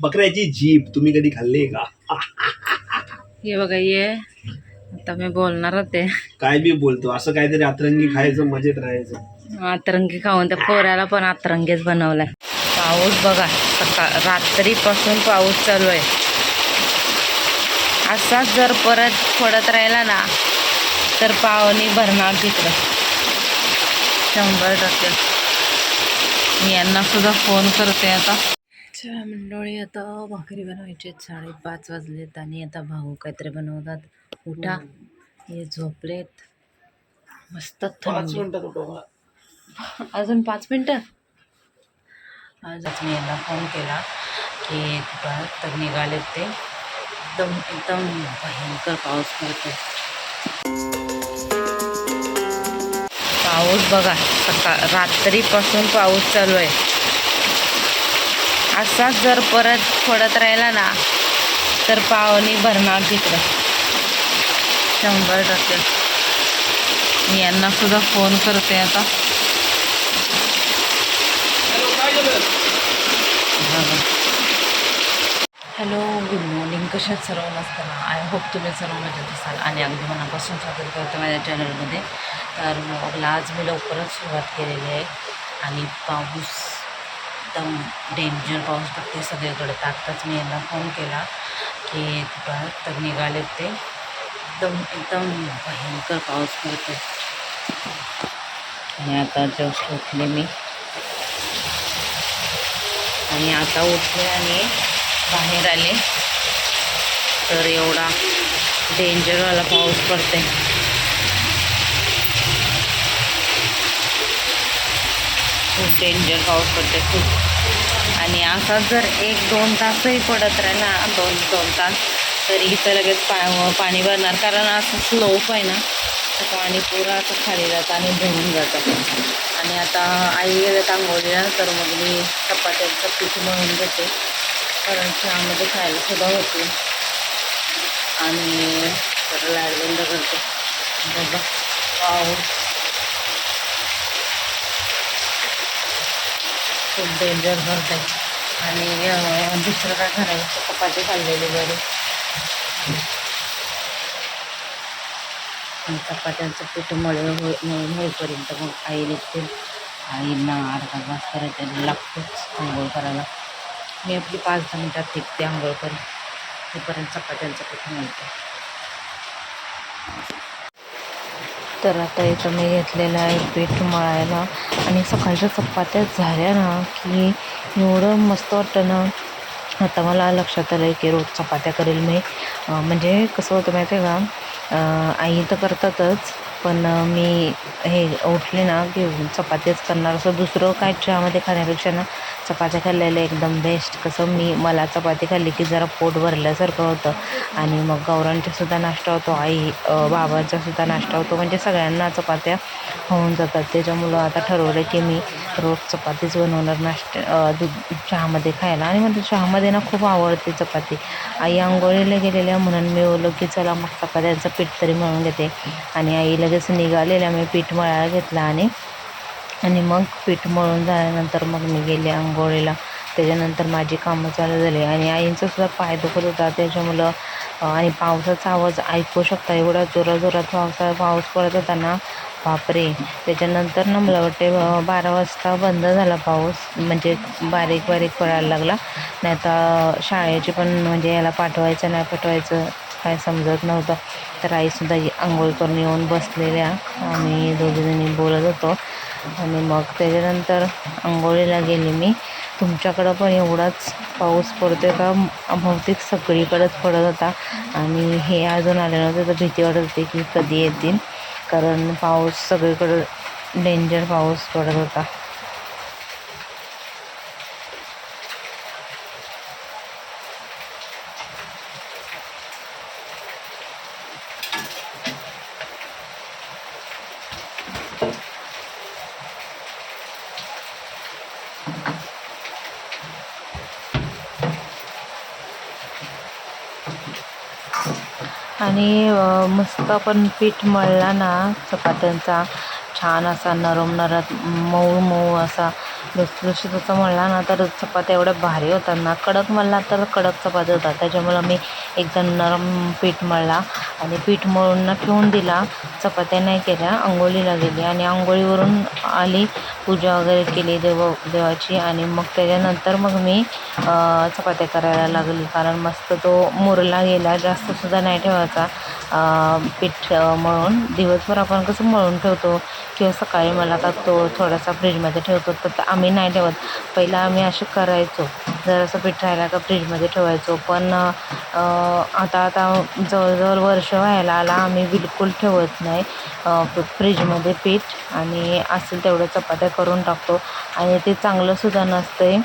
बकऱ्याची जीभ तुम्ही कधी खाल्ली का? हे बघा ये. आता मी बोलणार होते. काय बी बोलतो असं काहीतरी अतरंगी खायचं मजेत राहायचं. अतरंगी खाऊन त्या पोऱ्याला पण अतरंगीच बनवलाय. पाऊस बघा सकाळ रात्रीपासून पाऊस चालू आहे. असाच जर परत पडत राहिला ना तर पावनी भरणार तिकडं. शंभर टक्के. मी यांना सुद्धा फोन करते आता. चला मंडळी आता भाकरी बनवायची साडेपाच वाजलेत आणि आता भाऊ काहीतरी बनवतात. उठा. हे झोपलेत. मस्त अजून पाच मिनटं? आजच मी यांना फोन केला की तर निघाले ते. एकदम एकदम भयंकर पाऊस पडतो पाऊस बघा सकाळ रात्रीपासून पाऊस चालू आहे. असाच जर परत पडत राहिला ना तर पावनी भरणार तिकडं. शंभर टक्के. मी यांना सुद्धा फोन करते आता. Hello good morning. कशात सर्व नसताना आय होप तुम्ही सर्व मजेत असाल आणि अगदी मनापासून स्वागत करतो माझ्या चॅनलमध्ये तर ब्लॉगला आज मी लवकरच सुरुवात केलेली आहे. आणि पाऊस एकदम डेंजर पाऊस पडते सगळीकडे तर आत्ताच मी यांना फोन केला की कुठं तर निघालेत ते. एकदम एकदम भयंकर पाऊस पडतो आणि आता जस्ट उठले मी. आणि आता उठले आणि बाहेर आले. तर एवढा डेंजरवाला पाऊस पडते खूप डेंजर पाऊस पडते खूप. आणि असाच जर एक दोन तासही पडत राहिला दोन दोन तास तरी इथं लगेच पा पाणी भरणार. कारण असं स्लोप आहे ना तर पाणी पुरं असं खाली जातं आणि भरून जातं. आणि आता आई गेल्यात आंघोळीला तर मग मी चपात्यांचं पीठ मळून घेते. कारण चहामध्ये खायला सुद्धा होते. आणि तर लाडबंद करते. बघा पाऊस खूप डेंजर भरत आहे. आणि दुसरं काय करायचं? चपाती खाल्लेले बरे. आणि चपात्यांचं पीठ मळ हो होईपर्यंत मग आई निघते. आईंना अर्धा तास करायचं लागतोच आंघोळ करायला. मी आपली पाच दहा मिनटात निघते आंघोळ करून तोपर्यंत चपात्यांचं पीठ मळते. तर आता इथं मी घेतलेलं आहे पीठ मळायला. आणि सकाळच्या चपात्या झाल्या ना की एवढं मस्त वाटतं ना. आता मला लक्षात आलं आहे की रोज चपात्या करेल मी. म्हणजे कसं होतं माहिती आहे का आई तर करतातच पण मी हे उठले ना की चपात्याच करणार. असं दुसरं काय चहामध्ये खाण्यापेक्षा ना चपात्या खाल्लेल्या एकदम बेस्ट कसं मी मला चपाती खाल्ली की जरा पोट भरल्यासारखं होतं. आणि मग गौरांचासुद्धा नाश्ता होतो आई बाबांचासुद्धा नाश्ता होतो. म्हणजे सगळ्यांना चपात्या होऊन जातात. त्याच्यामुळं आता ठरवलं की मी रोज चपातीच बनवणार नाश्ता दूध चहामध्ये खायला. आणि म्हणजे चहामध्ये ना खूप आवडते चपाती. आई आंघोळीला गेलेल्या म्हणून मी बोललो की चला मग चपात्यांचं पीठ तरी म्हणून घेते. आणि आई लगेच निघालेल्या मी पीठ मळायला घेतलं आणि आणि मग पीठ मळून झाल्यानंतर मग मी गेले आंघोळीला. त्याच्यानंतर माझी कामं चालू झाली आणि आईंचा सुद्धा पाय दुखत होता. त्याच्यामुळं आणि पावसाचा आवाज ऐकू शकता एवढा जोरात जोरात पावसा पाऊस पडत होता ना. बापरे. त्याच्यानंतर ना मला वाटते बारा वाजता बंद झाला पाऊस. म्हणजे बारीक बारीक पडायला लागला. नाही आता शाळेची पण म्हणजे याला पाठवायचं नाही पाठवायचं काय समजत नव्हतं. तर आईसुद्धा आंघोळ करून येऊन बसलेल्या. आम्ही दोघीजणी बोलत होतो. आणि मग त्याच्यानंतर आंघोळीला गेले मी. तुमच्याकडं पण एवढाच पाऊस पडतोय का? बहुतेक सगळीकडंच पडत होता. आणि हे अजून आले नव्हते तर भीती वाटत होती की कधी येतील. कारण पाऊस सगळीकडं डेंजर पाऊस पडत होता. आणि मस्त आपण पीठ मळला ना चपात्यांचा. छान असा नरम नरम मऊ मऊ असा लुसलुशीत तसं म्हणला ना तर चपात्या एवढ्या भारी होतात ना. कडक मळला तर कडक चपात्या होतात. त्याच्यामुळं मी एकदम नरम पीठ मळला आणि पीठ मळून ना ठेवून दिला. चपात्या नाही केल्या आंघोळीला गेली आणि आंघोळीवरून आली पूजा वगैरे केली देव देवाची आणि मग त्याच्यानंतर मग मी चपात्या करायला लागली. कारण मस्त तो मुरला गेला जास्तसुद्धा नाही ठेवायचा. पीठ मळून दिवसभर आपण कसं मळून ठेवतो किंवा सकाळी मला का तो थोडासा फ्रीजमध्ये ठेवतो तर आम्ही नाही ठेवत. पहिला आम्ही असे करायचो जरासं पीठ राहिला का फ्रीजमध्ये ठेवायचो. पण आता आता जवळजवळ वर्ष व्हायला आला आम्ही बिलकुल ठेवत नाही. फ्रीजमध्ये पीठ आणि असेल तेवढं चपात्या करून टाकतो. आणि ते चांगलंसुद्धा नसतं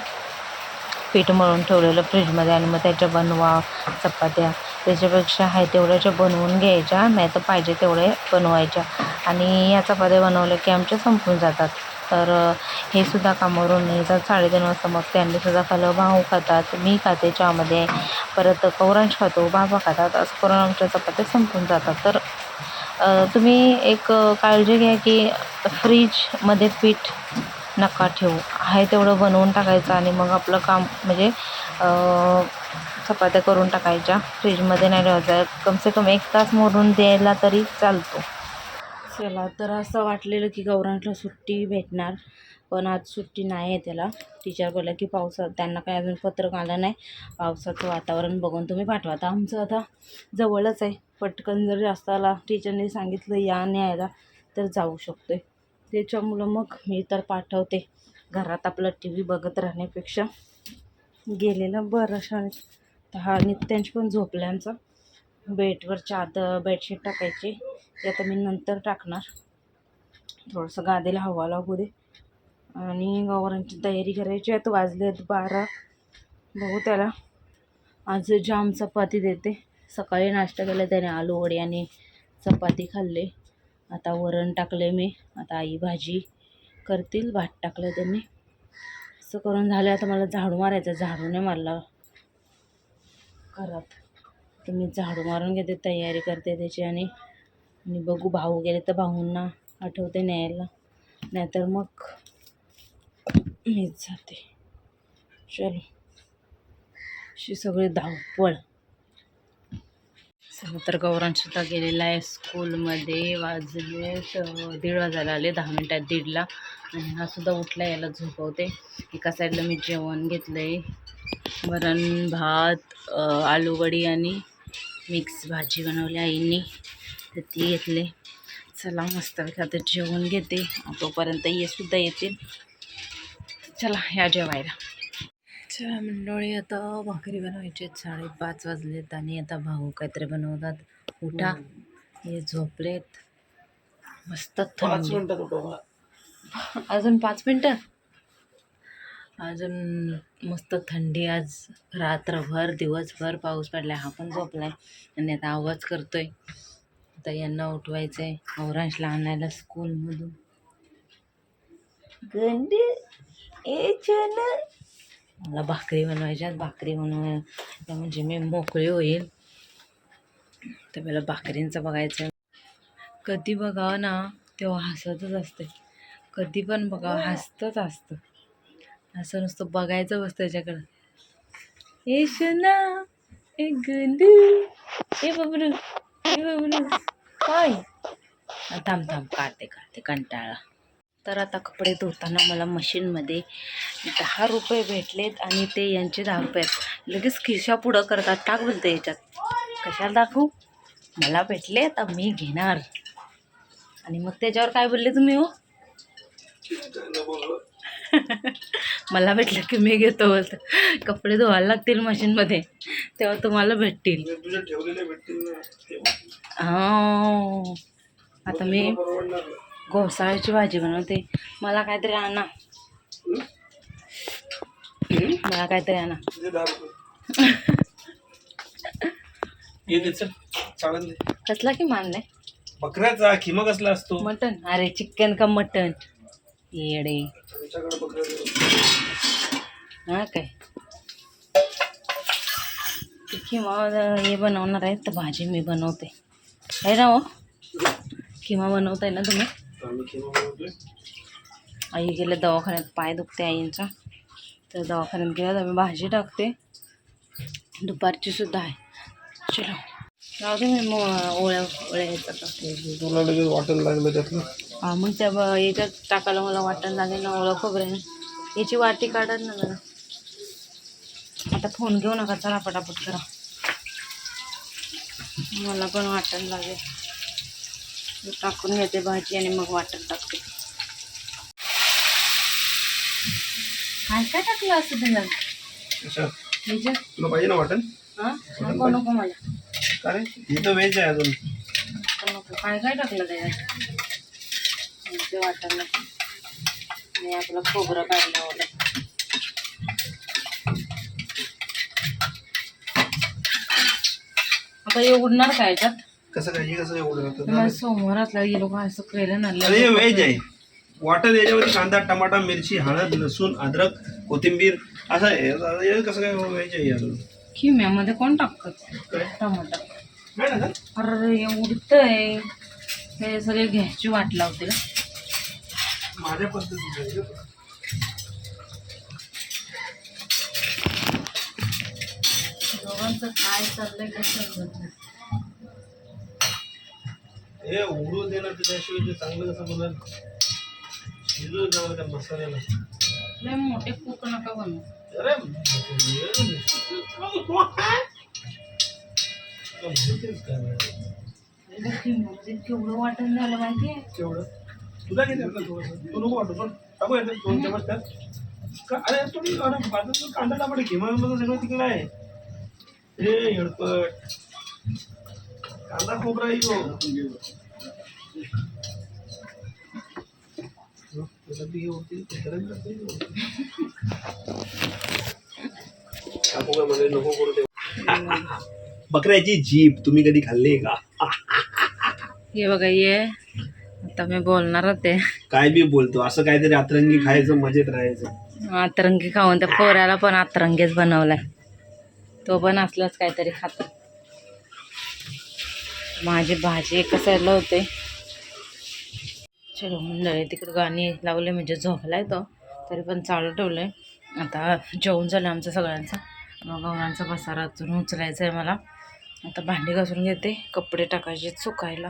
पीठ मळून ठेवलेलं फ्रीजमध्ये आणि मग त्याच्या बनवा चपात्या. त्याच्यापेक्षा आहे तेवढ्याच्या बनवून घ्यायच्या नाही तर पाहिजे तेवढे बनवायच्या. आणि या चपात्या बनवल्या की आमच्या संपून जातात. तर हे सुद्धा कामावरून येतात साडेतीन वाजता मग त्यांनी सुद्धा भाऊ खातात मी खाते चहामध्ये. परत कौरांश खातो बाबा खातात असं करून आमच्या चपात्या संपून जातात. तर तुम्ही एक काळजी घ्या की फ्रीजमध्ये पीठ नका ठेवू. आहे तेवढं बनवून टाकायचं आणि मग आपलं काम म्हणजे चपात्या करून टाकायच्या. फ्रीजमध्ये नाही ठेवायचं कमसे कम एक तास मोडून द्यायला तरी चालतो. चला तर असं वाटलेलं की गौरांना सुट्टी भेटणार पण आज सुट्टी नाही आहे त्याला. टीचर बोला की पावसात त्यांना काही अजून पत्रक आलं नाही. पावसाचं वातावरण बघून तुम्ही पाठवा. आता आमचं आता जवळच आहे. पटकन जर जास्त आला टीचरने सांगितलं या न्यायला तर जाऊ शकतो आहे त्याच्यामुळं मग मी तर पाठवते. घरात आपलं टी व्ही बघत राहण्यापेक्षा. गेलेलं बरं शाळेत. तर हा नित्यांश पण झोपला आमचा. बेडवर चादर बेडशीट टाकायची. ते आता मी नंतर टाकणार. थोडंसं गादीला हवा लागू दे. आणि गवरांची तयारी करायची. आता वाजले आहेत बारा. बघू त्याला. आज जाम चपाती देते. सकाळी नाश्ता केला त्याने आलू वडी आणि चपाती खाल्ले. आता वरण टाकले मी. आता आई भाजी करतील भात टाकलं त्यांनी. असं करून झालं आता मला झाडू मारायचं झाडू नाही मारला. घरात. तर मी झाडू मारून घेते तयारी करते त्याची आणि आणि बघू भाऊ गेले तर भाऊंना आठवते न्यायला. नाहीतर मग मीच जाते. चलो. अशी सगळी धावपळ. चला तर गौरांसुद्धा गेलेला आहे स्कूलमध्ये. वाजले दीड वाजायला आले दहा मिनटात दीडला. आणि हा सुद्धा उठला याला झोपवते. एका साईडला मी जेवण घेतलं आहे वरण भात आलूवडी आणि मिक्स भाजी बनवली आईंनी. तर ती घेतले. चला मस्त आता जेवण घेते. तोपर्यंत ये सुद्धा येतील. चला या जेवायला. चला मंडळी आता भाकरी बनवायची साडेपाच वाजलेत आणि आता भाऊ काहीतरी बनवतात. उठा. हे झोपलेत. मस्त अजून पाच मिनटं? अजून मस्त थंडी आज रात्रभर दिवसभर पाऊस पडला हा पण झोपला आहे आणि आता आवाज करतो आहे आता यांना उठवायचं आहे औरांशला आणायला स्कूलमधून. गंडी ए छान मला भाकरी बनवायच्यात भाकरी बनवाय. म्हणजे मी मोकळी होईल. तर मला भाकरींचं बघायचं कधी बघावं ना तेव्हा हसतच असते. कधी पण बघावं हसतच असतं. असं नुसतं बघायचं बसतं त्याच्याकडं. ए शना ए गंदू ए बबरू ए बबरू काय? थांब थांब काढते काढते कंटाळा. तर आता कपडे धुताना मला मशीनमध्ये दहा रुपये भेटलेत आणि ते यांचे दहा रुपये आहेत. लगेच खिशा पुढं करतात. टाक बोलते याच्यात. कशाला दाखवू? मला भेटले आता मी घेणार. आणि मग त्याच्यावर काय बोलले तुम्ही हो? मला भेटलं की मी घेतो बोलतो. कपडे धुवायला लागतील मशीनमध्ये. तेव्हा तुम्हाला भेटतील. हा. आता मी. घोसाळ्याची भाजी बनवते. मला काहीतरी आणा. मला काहीतरी आणा. कसला की मान नाही बकऱ्याचा खिमा कसला असतो? मटन अरे चिकन का मटन येडे. हा काय? किमा हे बनवणार आहे तर भाजी मी बनवते. आहे ना हो? किमा बनवताय ना तुम्ही? आई गेले दवाखान्यात पाय दुखते आईंचा. तर दवाखान्यात गेल्यात आम्ही भाजी टाकते. दुपारची सुद्धा आहे. चलो. राहू दे मी ओळ्या ओळ्या तुला लगेच वाटायला लागलं त्यातलं? हा मग त्या याच्यात टाकायला मला वाटण लागेल ना ओळख खोबऱ्याने याची वाटी काढत ना जरा. आता फोन घेऊ नका चला पटापट करा. मला पण वाटण लागेल. टाकून घेते भाजी आणि मग वाटण टाकते. काय काय टाकलं असं याच्यात तुला पाहिजे ना हां? नको नको मला. का रे? हे तर व्हेज आहे अजून. नको काय काय टाकलं त्याच्यात मी आपलं खोबरं काढलं आता हे उडणार काय याच्यात? कसं काय? हे कसं काय मला असल्या हे लोक असं केलं ना अरे व्हेज आहे. वाटण याच्यामध्ये कांदा टमाटा मिरची हळद लसूण अद्रक कोथिंबीर असं आहे. हे कसं काय आहे अजून खिम्यामध्ये कोण टाकतात टमाटर. नाही ना? का? अरे हे उडतंय. हे सगळे घ्यायची वाट लावते. का माझ्या पद्धतीचं आहे. दोघांचं काय चाललंय काय समजत नाही. हे उडू दे ना त्याशिवाय ते चांगलं कसं बनल शिजू चांगलं त्या मसाल्याला. लय मोठे कुक नका बनवू. अरे केवढं वाटण झालं माहितीये? केवढं? तुला किती थोडंसं? तू नको वाटू पण टाकू येते दोन चमच त्यात का अरे तुम्ही अरे कांदा टामाटे किमान सगळं तिकडं आहे. हे हेडपट कांदा खोबरा येऊ बी हे होतील, नको करू बकऱ्याची जीप तुम्ही कधी खाल्ली का? हे बघा ये आता मी बोलणार होते. काय बी बोलतो असं काहीतरी अतरंगी खायचं मजेत राहायचं. अतरंगी खाऊन त्या पोऱ्याला पण अतरंगीच बनवलाय. तो पण असलाच काहीतरी खातो. माझी भाजी कसायला होते चलो मंडळी तिकडं गाणी लावले म्हणजे झोपलाय तो. तरी पण चालू ठेवलंय. आता जेवण झालं आमचं सगळ्यांचं. मग गवरांचा पसारा अजून उचलायचा आहे मला. आता भांडी घासून घेते कपडे टाकायचे सुकायला.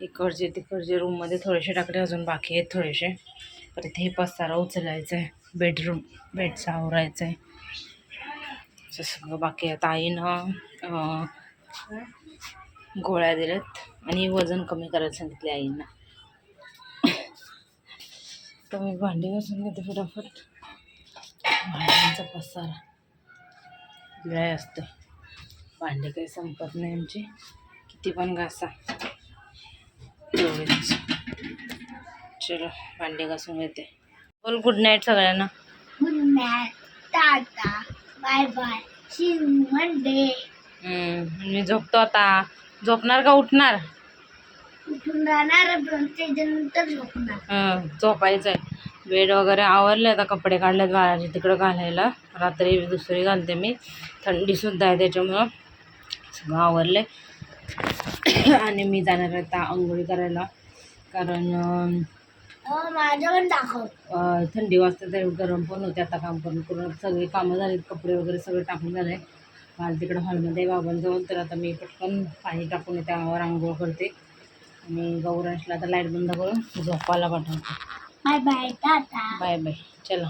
इकडचे तिकडचे रूममध्ये थोडेसे टाकले अजून बाकी आहेत थोडेसे. परत हे पसारा उचलायचा आहे बेडरूम बेडचा आवरायचा आहे असं सगळं बाकी आहे. आता आईनं गोळ्या दिल्यात आणि वजन कमी करायला सांगितले आईंना. तर मी भांडी घासून घेते फटाफट. भांड्यांचा पसारा. लय असतो भांडी काही संपत नाही आमची. किती पण घासा. तेवढीच चलो भांडी घासून घेते. बोल गुड नाईट सगळ्यांना. Bye bye. See you Monday. हम्म, मी झोपतो आता. झोपणार का उठणार? उठून राहणार नंतर झोपणार. हं, झोपायचं आहे बेड वगैरे आवरले आता कपडे काढलेत बाळाचे तिकडं घालायला. रात्री दुसरी घालते मी. थंडीसुद्धा आहे त्याच्यामुळं. सगळं आवरले आणि मी जाणार आहे आता आंघोळी करायला. कारण हो माझं पण दाखव. अं, थंडी वाजता तरी गरम पण होते आता काम करून करून. सगळी कामं झालीत कपडे वगैरे सगळे टाकून झाले. मला तिकडं हॉलमध्ये बाबांजवळ. तर आता मी पटकन पाणी टाकून त्यावर आंघोळ करते. आणि गौरांशला आता लाइट बंद करून झोपायला पाठवते. Bye bye tata bye bye चला.